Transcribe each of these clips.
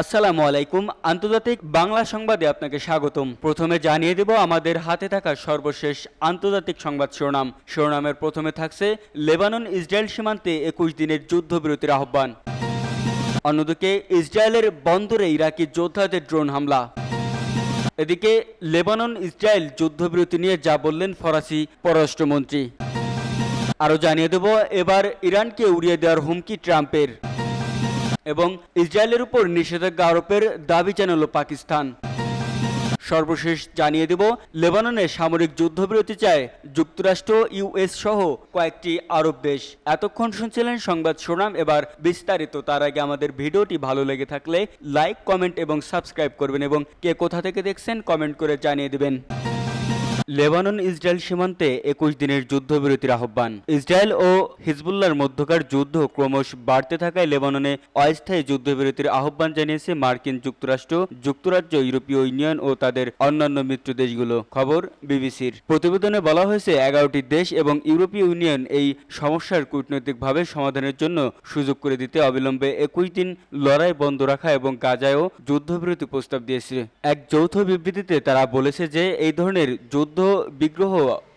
আসসালামু আলাইকুম। আন্তর্জাতিক বাংলা সংবাদে আপনাকে স্বাগতম। প্রথমে জানিয়ে দেব আমাদের হাতে থাকা সর্বশেষ আন্তর্জাতিক সংবাদ শিরোনাম। শিরোনামের প্রথমে থাকছে লেবানন ইসরায়েল সীমান্তে একুশ দিনের যুদ্ধবিরতির আহ্বান। অন্যদিকে ইসরায়েলের বন্দরে ইরাকি যোদ্ধাদের ড্রোন হামলা। এদিকে লেবানন ইসরায়েল যুদ্ধবিরতি নিয়ে যা বললেন ফরাসি পররাষ্ট্রমন্ত্রী। আরও জানিয়ে দেব, এবার ইরানকে উড়িয়ে দেওয়ার হুমকি ট্রাম্পের। এবং ইসরায়েলের উপর নিষেধাজ্ঞা আরোপের দাবি জানালো পাকিস্তান। সর্বশেষ জানিয়ে দেব, লেবাননে সামরিক যুদ্ধবিরতি চায় যুক্তরাষ্ট্র ইউএস সহ কয়েকটি আরব দেশ। এতক্ষণ শুনছিলেন সংবাদ শোনাম এবার বিস্তারিত। তার আগে আমাদের ভিডিওটি ভালো লেগে থাকলে লাইক, কমেন্ট এবং সাবস্ক্রাইব করবেন এবং কে কোথা থেকে দেখছেন কমেন্ট করে জানিয়ে দেবেন। লেবানন ইসরায়েল সীমান্তে একুশ দিনের যুদ্ধবিরতির আহ্বান। ইসরায়েল ও হিজবুল্লার মধ্যকার যুদ্ধ ক্রমশ বাড়তে থাকায় লেবাননে অস্থায়ী যুদ্ধবিরতির আহ্বান জানিয়েছে মার্কিন যুক্তরাষ্ট্র, যুক্তরাজ্য, ইউরোপীয় ইউনিয়ন ও তাদের অন্যান্য মিত্র দেশগুলো। খবর বিবিসির। প্রতিবেদনে বলা হয়েছে, এগারোটি দেশ এবং ইউরোপীয় ইউনিয়ন এই সমস্যার কূটনৈতিকভাবে সমাধানের জন্য সুযোগ করে দিতে অবিলম্বে একুশ দিন লড়াই বন্ধ রাখা এবং গাজায়ও যুদ্ধবিরতি প্রস্তাব দিয়েছে। এক যৌথ বিবৃতিতে তারা বলেছে যে, এই ধরনের যুদ্ধ বিগ্রহ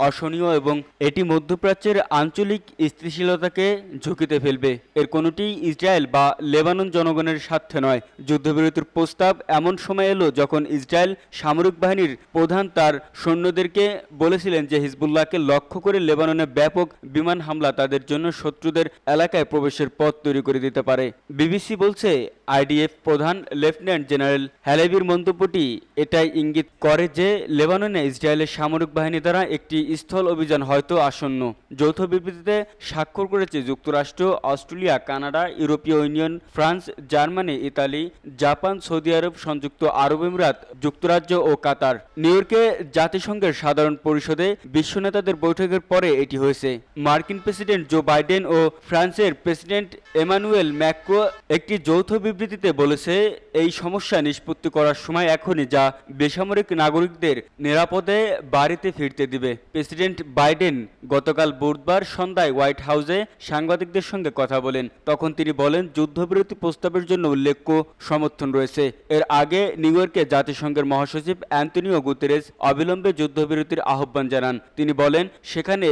অসহনীয় এবং এটি মধ্যপ্রাচ্যের আঞ্চলিক স্থিতিশীলতাকে ঝুঁকিতে ফেলবে। এর কোনোটি ইসরায়েল বা লেবানন জনগণের স্বার্থে নয়। যুদ্ধবিরতির প্রস্তাব এমন সময় এলো যখন ইসরায়েল সামরিক বাহিনীর প্রধান তার সৈন্যদেরকে বলেছিলেন যে হিজবুল্লাহকে লক্ষ্য করে লেবাননে ব্যাপক বিমান হামলা তাদের জন্য শত্রুদের এলাকায় প্রবেশের পথ তৈরি করে দিতে পারে। বিবিসি বলছে, আইডিএফ প্রধান লেফটেন্যান্ট জেনারেল হ্যালেবির মন্তব্যটি এটাই ইঙ্গিত করে যে লেবাননে ইসরায়েলের সামরিক বাহিনী দ্বারা একটি স্থল অভিযান হয়তো আসন্ন। যৌথ বিবৃতিতে স্বাক্ষর করেছে যুক্তরাষ্ট্র, অস্ট্রেলিয়া, কানাডা, ইউরোপীয় union, France, Germany, Italy, Japan, Saudi আরব, সংযুক্ত আরব আমিরাত যুক্তরাজ্য ও কাতার। নিউ ইয়র্কে জাতিসংঘের সাধারণ পরিষদে বিশ্ব নেতাদের বৈঠকের পরে এটি হয়েছে। মার্কিন প্রেসিডেন্ট জো বাইডেন ও ফ্রান্সের প্রেসিডেন্ট এমানুয়েল ম্যাক্রো একটি যৌথ বিবৃতিতে বলেছে, এই সমস্যা নিষ্পত্তি করার সময় এখনই যা বেসামরিক নাগরিকদের নিরাপদে বাড়িতে ফিরতে দিবে। প্রেসিডেন্ট বাইডেন গতকাল বুধবার সন্ধ্যায় হোয়াইট হাউসে সাংবাদিকদের সঙ্গে কথা বলেন। তখন তিনি বলেন, যুদ্ধবিরতি প্রস্তাবের জন্য উল্লেখ্য সমর্থন রয়েছে। এর আগে নিউ ইয়র্কে জাতিসংঘের মহাসচিব অ্যান্টনিও গুতেরেস অবিলম্বে যুদ্ধবিরতির আহ্বান জানান। তিনি বলেন, সেখানে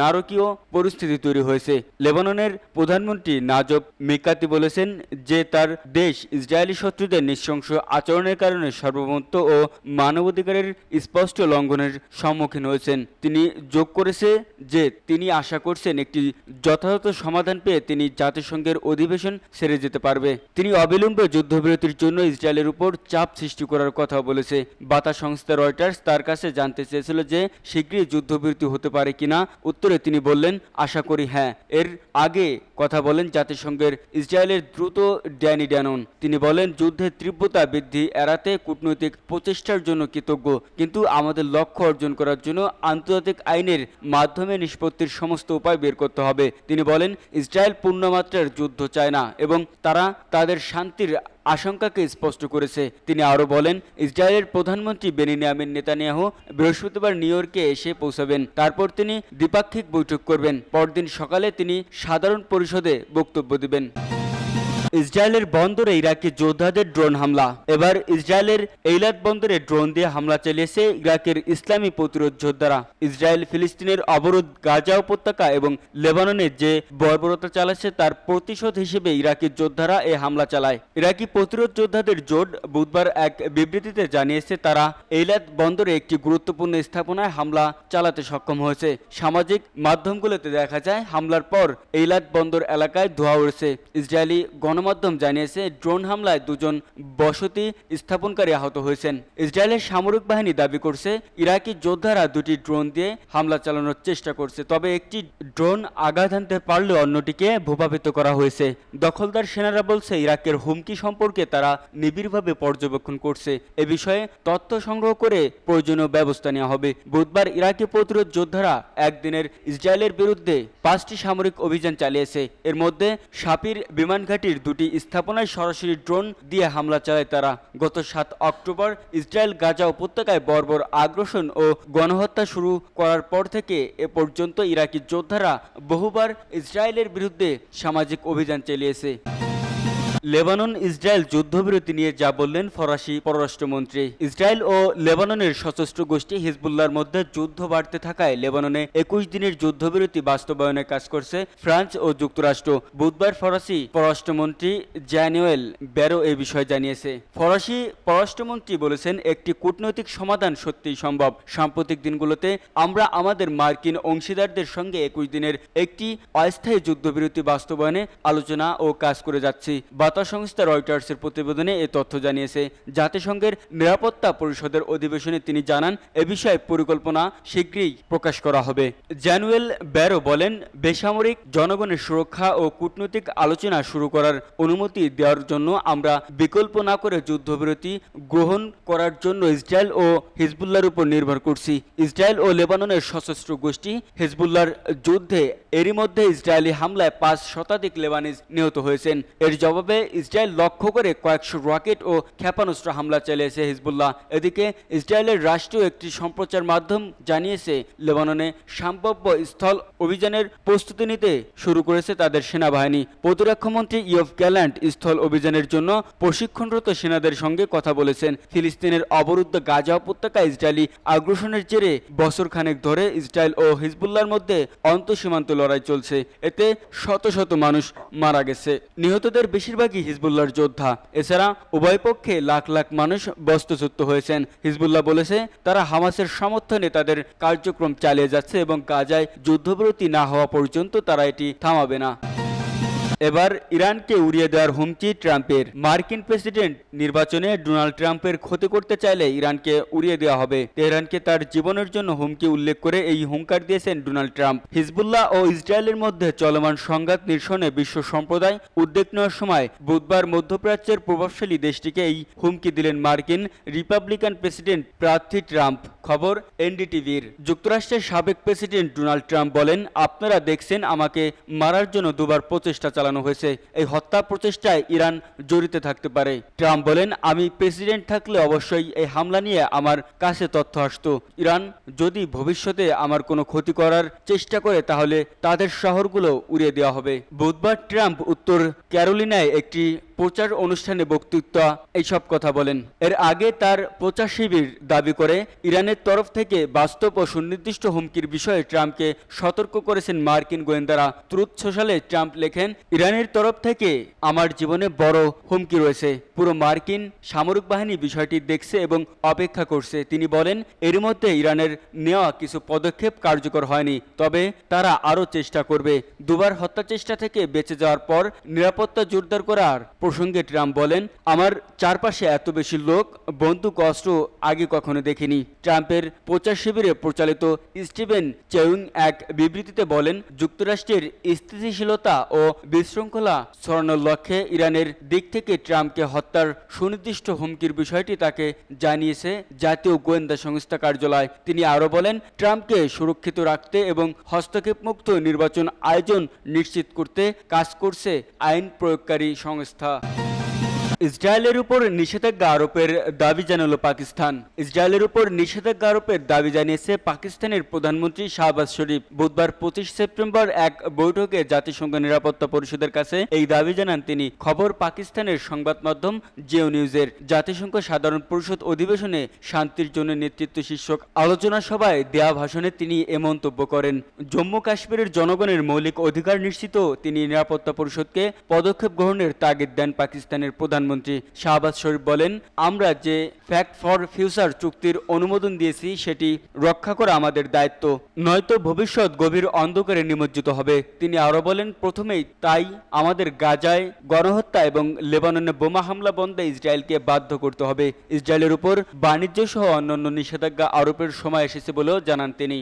নারকীয় পরিস্থিতি তৈরি হয়েছে। লেবাননের প্রধানমন্ত্রী নাজব মিকাতি বলেছেন যে, তার দেশ ইসরায়েলি শত্রুদের নৃশংস আচরণের কারণে সর্বমত্ত ও মানবাধিকারের স্পষ্ট লঙ্ঘনের সম্মুখীন হয়েছেন। তিনি যোগ করেছে যে, তিনি আশা করছেন একটি যথাযথ সমাধান পেয়ে তিনি জাতিসংঘের অধিবেশন সেরে যেতে পারবে। তিনি অবিলম্বে যুদ্ধবিরতির জন্য ইসরায়েলের উপর চাপ সৃষ্টি করার কথা বলেছে। বার্তা সংস্থা রয়টার্স তার কাছে জানতে চেয়েছিল যে, শীঘ্রই যুদ্ধবিরতি হতে পারে কিনা। উত্তরে তিনি বললেন, আশা করি হ্যাঁ। এর আগে কথা বলেন জাতিসংঘের ইসরায়েলের দ্রুত ড্যানি ড্যানন। তিনি বলেন, যুদ্ধের তীব্রতা বৃদ্ধি এড়াতে কূটনৈতিক প্রচেষ্টার জন্য কৃতজ্ঞ। কিন্তু আমাদের লক্ষ্য অর্জন করার জন্য আন্তর্জাতিক আইনের মাধ্যমে নিষ্পত্তির সমস্ত উপায় বের করতে হবে। তিনি বলেন, ইসরায়েল পূর্ণমাত্রার যুদ্ধ চায় না এবং তারা তাদের শান্তির আশঙ্কাকে স্পষ্ট করেছে। তিনি আরও বলেন, ইসরায়েলের প্রধানমন্ত্রী বেনিয়ামিন নেতানিয়াহু বৃহস্পতিবার নিউ ইয়র্কে এসে পৌঁছাবেন। তারপর তিনি দ্বিপাক্ষিক বৈঠক করবেন। পরদিন সকালে তিনি সাধারণ পরিষদে বক্তব্য দিবেন। ইসরায়েলের বন্দরে ইরাকি যোদ্ধাদের ড্রোন হামলা। এবার ইসরায়েলের এইলাত বন্দরে ড্রোন দিয়ে হামলা চালিয়েছে ইরাকের ইসলামী প্রতিরোধ যোদ্ধারা। ইসরায়েল ফিলিস্তিনের অবরোধ গাজা উপত্যকা এবং লেবাননে যে বর্বরতা চালাচ্ছে তার প্রতিশোধ হিসেবে ইরাকি যোদ্ধারা এ হামলা চালায়। ইরাকি প্রতিরোধ যোদ্ধাদের জোট বুধবার এক বিবৃতিতে জানিয়েছে তারা এইলাত বন্দরে একটি গুরুত্বপূর্ণ স্থাপনায় হামলা চালাতে সক্ষম হয়েছে। সামাজিক মাধ্যমগুলোতে দেখা যায়, হামলার পর এইলাত বন্দর এলাকায় ধোয়া উড়েছে। ইসরায়েলি গণমাধ্যম জানিয়েছে, ড্রোন হামলায় দুজন বসতি স্থাপনকারী আহত হয়েছেন। ইসরায়েলের সামরিক বাহিনী দাবি করছে, ইরাকি যোদ্ধারা দুটি ড্রোন দিয়ে হামলা চালানোর চেষ্টা করছে, তবে একটি ড্রোন আঘাত আনতে পারলে অন্যটিকে ভূপাপিত করা হয়েছে। দখলদার সেনারা বলছে, ইরাকের হুমকি সম্পর্কে তারা নিবিড়ভাবে পর্যবেক্ষণ করছে। এ বিষয়ে তথ্য সংগ্রহ করে প্রয়োজনীয় ব্যবস্থা নেওয়া হবে। বুধবার ইরাকি প্রতিরোধ যোদ্ধারা একদিনের ইসরায়েলের বিরুদ্ধে পাঁচটি সামরিক অভিযান চালিয়েছে। এর মধ্যে সাপির বিমান ঘাঁটির দুটি স্থাপনায় সরাসরি ড্রোন দিয়ে হামলা চালায় তারা। গত সাত অক্টোবর ইসরায়েল গাজা উপত্যকায় বর্বর আগ্রাসন ও গণহত্যা শুরু করার পর থেকে এ পর্যন্ত ইরাকি যোদ্ধারা বহুবার ইসরায়েলের বিরুদ্ধে সামাজিক অভিযান চালিয়েছে। লেবানন ইসরায়েল যুদ্ধবিরতি নিয়ে যা বললেন ফরাসি পররাষ্ট্রমন্ত্রী। ইসরায়েল ও লেবাননের সশস্ত্র গোষ্ঠী হিজবুল্লাহর মধ্যে যুদ্ধ বাড়তে থাকায় লেবাননে একুশ দিনের যুদ্ধবিরতি বাস্তবায়নে কাজ করছে ফ্রান্স ও যুক্তরাষ্ট্র। বুধবার ফরাসি পররাষ্ট্রমন্ত্রী জ্যানুয়েল ব্যারো এই বিষয়ে জানিয়েছে। ফরাসি পররাষ্ট্রমন্ত্রী বলেছেন, একটি কূটনৈতিক সমাধান সত্যিই সম্ভব। সাম্প্রতিক দিনগুলোতে আমরা আমাদের মার্কিন অংশীদারদের সঙ্গে একুশ দিনের একটি অস্থায়ী যুদ্ধবিরতি বাস্তবায়নে আলোচনা ও কাজ করে যাচ্ছি। বার্তা সংস্থা রয়টার্সের প্রতিবেদনে এ তথ্য জানিয়েছে, জাতিসংঘের নিরাপত্তা পরিষদের অধিবেশনে তিনি জানান, এ বিষয়ে পরিকল্পনা শীঘ্রই প্রকাশ করা হবে। জ্যানুয়েল ব্যারো বলেন, বেসামরিক জনগণের সুরক্ষা ও কূটনৈতিক আলোচনা শুরু করার অনুমতি দেওয়ার জন্য আমরা বিকল্প না করে যুদ্ধবিরতি গ্রহণ করার জন্য ইসরায়েল ও হিজবুল্লাহর উপর নির্ভর করছি। ইসরায়েল ও লেবাননের সশস্ত্র গোষ্ঠী হিজবুল্লাহর যুদ্ধে এরই মধ্যে ইসরায়েলি হামলায় পাঁচ শতাধিক লেবানিজ নিহত হয়েছেন। এর জবাবে ইসরায়েল লক্ষ্য করে কয়েকশো রকেট ও ক্ষেপণাস্ত্র হামলা চালিয়েছে হিজবুল্লাহ। এদিকে ইসরায়েলের রাষ্ট্রীয় একটি সম্প্রচার মাধ্যম জানিয়েছে, লেবাননে সম্ভাব্য স্থল অভিযানের প্রস্তুতি নিতে শুরু করেছে তাদের সেনাবাহিনী। প্রতিরক্ষামন্ত্রী ইয়ফ গ্যাল্যান্ড স্থল অভিযানের জন্য প্রশিক্ষণরত সেনাদের সঙ্গে কথা বলেছেন। ফিলিস্তিনের অবরুদ্ধ গাজা উপত্যকা ইসরায়েলি আগ্রাসনের জেরে বছর খানেক ধরে ইসরায়েল ও হিজবুল্লাহর মধ্যে অন্তঃসীমান্ত লড়াই চলছে। এতে শত শত মানুষ মারা গেছে। নিহতদের বেশিরভাগই হিজবুল্লাহর যোদ্ধা? এছাড়া উভয় পক্ষে লাখ লাখ মানুষ বস্তুচ্যুত হয়েছেন। হিজবুল্লাহ বলেছে, তারা হামাসের সমর্থনে তাদের কার্যক্রম চালিয়ে যাচ্ছে এবং গাজায় যুদ্ধবিরতি না হওয়া পর্যন্ত তারা এটি থামাবে না। এবার ইরানকে উড়িয়ে দেওয়ার হুমকি ট্রাম্পের। মার্কিন প্রেসিডেন্ট নির্বাচনে ডোনাল্ড ট্রাম্পের ক্ষতি করতে চাইলে ইরানকে উড়িয়ে দেওয়া হবে। তেহরানকে তার জীবনের জন্য হুমকি উল্লেখ করে এই হুঙ্কার দিয়েছেন ডোনাল্ড ট্রাম্প। হিজবুল্লাহ ও ইসরায়েলের মধ্যে চলমান সংঘাত নিরসনে বিশ্ব সম্প্রদায় উদ্বেগ নেওয়ার সময় বুধবার মধ্যপ্রাচ্যের প্রভাবশালী দেশটিকে এই হুমকি দিলেন মার্কিন রিপাবলিকান প্রেসিডেন্ট প্রার্থী ট্রাম্প। খবর এনডিটিভির। যুক্তরাষ্ট্রের সাবেক প্রেসিডেন্ট ডোনাল্ড ট্রাম্প বলেন, আপনারা দেখছেন আমাকে মারার জন্য দুবার প্রচেষ্টা চালানো হয়েছে। এই হত্যা প্রচেষ্টায় ইরান জড়িত থাকতে পারে। ট্রাম্প বলেন, আমি প্রেসিডেন্ট থাকলে অবশ্যই এই হামলা নিয়ে আমার কাছে তথ্য আসতো। ইরান যদি ভবিষ্যতে আমার কোনো ক্ষতি করার চেষ্টা করে, তাহলে তাদের শহরগুলো উড়িয়ে দেওয়া হবে। বুধবার ট্রাম্প উত্তর ক্যারোলিনায় একটি প্রচার অনুষ্ঠানে বক্তৃতা এইসব কথা বলেন। এর আগে তার প্রচার শিবির দাবি করে, ইরানের তরফ থেকে বাস্তব ও সুনির্দিষ্ট হুমকির বিষয়ে ট্রাম্পকে সতর্ক করেছেন মার্কিন গোয়েন্দারা। ট্রুথ সোশ্যালে ট্রাম্প লেখেন ইরানের তরফ থেকে আমার জীবনে বড় হুমকি রয়েছে। পুরো মার্কিন সামরিক বাহিনী বিষয়টি দেখছে এবং অপেক্ষা করছে। তিনি বলেন, এর মধ্যে ইরানের নেওয়া কিছু পদক্ষেপ কার্যকর হয়নি, তবে তারা আরও চেষ্টা করবে। দুবার হত্যা চেষ্টা থেকে বেঁচে যাওয়ার পর নিরাপত্তা জোরদার করার প্রসঙ্গে ট্রাম্প বলেন, আমার চারপাশে এত বেশি লোক, বন্দুক, অস্ত্র আগে কখনো দেখিনি। ট্রাম্পের প্রচার শিবিরে প্রচালিত স্টিভেন চেউং এক বিবৃতিতে বলেন, যুক্তরাষ্ট্রের স্থিতিশীলতা ও বিশৃঙ্খলা ছড়ানোর লক্ষ্যে ইরানের দিক থেকে ট্রাম্পকে হত্যার সুনির্দিষ্ট হুমকির বিষয়টি তাকে জানিয়েছে জাতীয় গোয়েন্দা সংস্থা কার্যালয়। তিনি আরও বলেন, ট্রাম্পকে সুরক্ষিত রাখতে এবং হস্তক্ষেপ মুক্ত নির্বাচন আয়োজন নিশ্চিত করতে কাজ করছে আইন প্রয়োগকারী সংস্থা। ইসরায়েলের উপর নিষেধাজ্ঞা আরোপের দাবি জানালো পাকিস্তান। ইসরায়েলের উপর নিষেধাজ্ঞা আরোপের দাবি জানিয়েছে পাকিস্তানের প্রধানমন্ত্রী শাহবাজ শরীফ। বুধবার পঁচিশ সেপ্টেম্বর এক বৈঠকে জাতিসংঘ নিরাপত্তা পরিষদের কাছে এই দাবি জানান তিনি। খবর পাকিস্তানের সংবাদ মাধ্যম জিও নিউজের জাতিসংঘ সাধারণ পরিষদ অধিবেশনে শান্তির জন্য নেতৃত্ব শীর্ষক আলোচনা সভায় দেয়া ভাষণে তিনি এ মন্তব্য করেন। জম্মু কাশ্মীরের জনগণের মৌলিক অধিকার নিশ্চিত, তিনি নিরাপত্তা পরিষদকে পদক্ষেপ গ্রহণের তাগিদ দেন পাকিস্তানের প্রধানমন্ত্রী শাহবাজ শরীফ বলেন, আমরা যে ফ্যাক্ট ফর ফিউচার চুক্তির অনুমোদন দিয়েছি, সেটি রক্ষা করা আমাদের দায়িত্ব। নয়তো ভবিষ্যৎ গভীর অন্ধকারে নিমজ্জিত হবে। তিনি আরও বলেন, প্রথমেই তাই আমাদের গাজায় গণহত্যা এবং লেবাননে বোমা হামলা বন্ধে ইসরায়েলকে বাধ্য করতে হবে। ইসরায়েলের উপর বাণিজ্য সহ অন্যান্য নিষেধাজ্ঞা আরোপের সময় এসেছে বলেও জানান তিনি।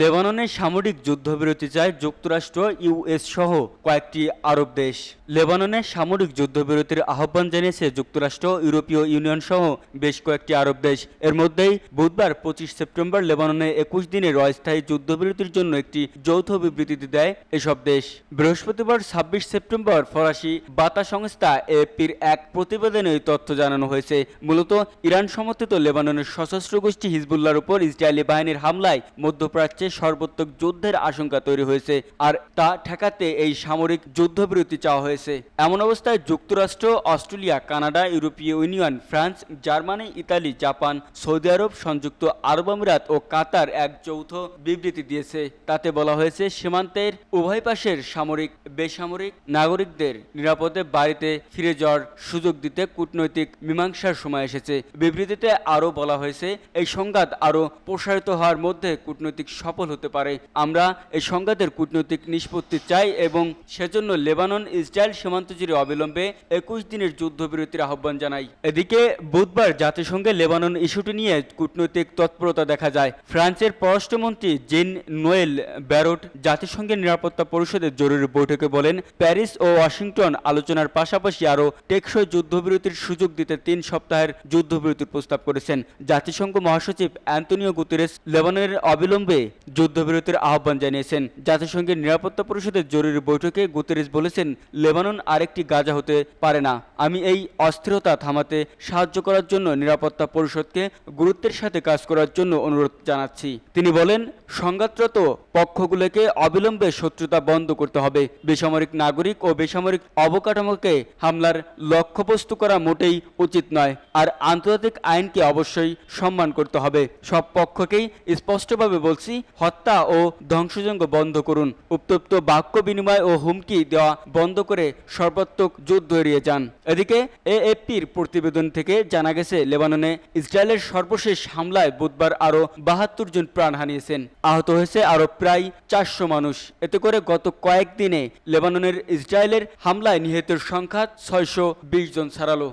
লেবাননে সামরিক যুদ্ধবিরতি চায় যুক্তরাষ্ট্র ইউএস সহ কয়েকটি আরব দেশ। লেবাননে সামরিক যুদ্ধবিরতির আহ্বান জানিয়েছে যুক্তরাষ্ট্র, ইউরোপীয় ইউনিয়ন সহ বেশ কয়েকটি আরব দেশ। এর মধ্যেই বুধবার পঁচিশ সেপ্টেম্বর লেবাননে একুশ দিনের অস্থায়ী যুদ্ধবিরতির জন্য একটি যৌথ বিবৃতি দেয় এসব দেশ। বৃহস্পতিবার ছাব্বিশ সেপ্টেম্বর ফরাসি বার্তা সংস্থা এপির এক প্রতিবেদনে এই তথ্য জানানো হয়েছে। মূলত ইরান সমর্থিত লেবাননের সশস্ত্র গোষ্ঠী হিজবুল্লাহর উপর ইসরায়েলি বাহিনীর হামলায় মধ্যপ্রাচ্যে প্রাচ্যে সর্বোত্তক যুদ্ধের আশঙ্কা তৈরি হয়েছে, আর তা ঠেকাতে এই সামরিক যুদ্ধবিরতি চাওয়া হয়েছে। এমন অবস্থায় যুক্তরাষ্ট্র, অস্ট্রেলিয়া, কানাডা, ইউরোপীয় union, France, Germany, Italy, Japan, Saudi আরব সংযুক্ত আরব আমিরাত ও কাতার এক যৌথ বিবৃতি দিয়েছে। তাতে বলা হয়েছে, সীমান্তের উভয় পাশের সামরিক, বেসামরিক নাগরিকদের নিরাপদে বাড়িতে ফিরে যাওয়ার সুযোগ দিতে কূটনৈতিক মীমাংসার সময় এসেছে। বিবৃতিতে আরও বলা হয়েছে, এই সংঘাত আরও প্রসারিত হওয়ার মধ্যে কূটনৈতিক সফল হতে পারে। আমরা এই সংঘাতের কূটনৈতিক নিষ্পত্তি চাই এবং সেজন্য লেবানন, ইসরায়েল সীমান্ত জুড়ে অবিলম্বে একুশ দিনের যুদ্ধবিরতির আহ্বান জানাই। এদিকে বুধবার জাতিসংঘে লেবানন ইস্যুটি নিয়ে কূটনৈতিক তৎপরতা দেখা যায়। ফ্রান্সের পররাষ্ট্রমন্ত্রী জিন নোয়েল ব্যারোট জাতিসংঘের নিরাপত্তা পরিষদের জরুরি বৈঠকে বলেন, প্যারিস ও ওয়াশিংটন আলোচনার পাশাপাশি আরও টেকসই যুদ্ধবিরতির সুযোগ দিতে তিন সপ্তাহের যুদ্ধবিরতির প্রস্তাব করেছেন। জাতিসংঘ মহাসচিব অ্যান্তনিও গুতেরেস লেবাননের অবিলম্বে যুদ্ধবিরতির আহ্বান জানিয়েছেন। জাতিসংঘের নিরাপত্তা পরিষদের জরুরি বৈঠকে গুতেরেস বলেছেন, লেবানন আরেকটি গাজা হতে পারে না। আমি এই অস্থিরতা থামাতে সাহায্য করার জন্য নিরাপত্তা পরিষদকে গুরুত্বের সাথে কাজ করার জন্য অনুরোধ জানাচ্ছি। তিনি বলেন, সংঘাতরত পক্ষগুলোকে অবিলম্বে শত্রুতা বন্ধ করতে হবে। বেসামরিক নাগরিক ও বেসামরিক অবকাঠামোকে হামলার লক্ষ্যবস্তু করা মোটেই উচিত নয়। আর আন্তর্জাতিক আইনকে অবশ্যই সম্মান করতে হবে। সব পক্ষকেই স্পষ্টভাবে বলছি হত্যা ও ধ্বংসযজ্ঞ বন্ধ করুন। উত্তপ্ত বাক্য বিনিময় ও হুমকি দেওয়া বন্ধ করে সর্বাত্মক যুদ্ধ এড়িয়ে যান। এদিকে এএফপির প্রতিবেদন থেকে জানা গেছে, লেবাননে ইসরায়েলের সর্বশেষ হামলায় বুধবার আরও বাহাত্তর জন প্রাণ হারিয়েছেন। আহত হয়েছে আরও প্রায় চারশো মানুষ। এতে করে গত কয়েকদিনে লেবাননের ইসরায়েলের হামলায় নিহতের সংখ্যা ছয়শো বিশ জন ছাড়ালো।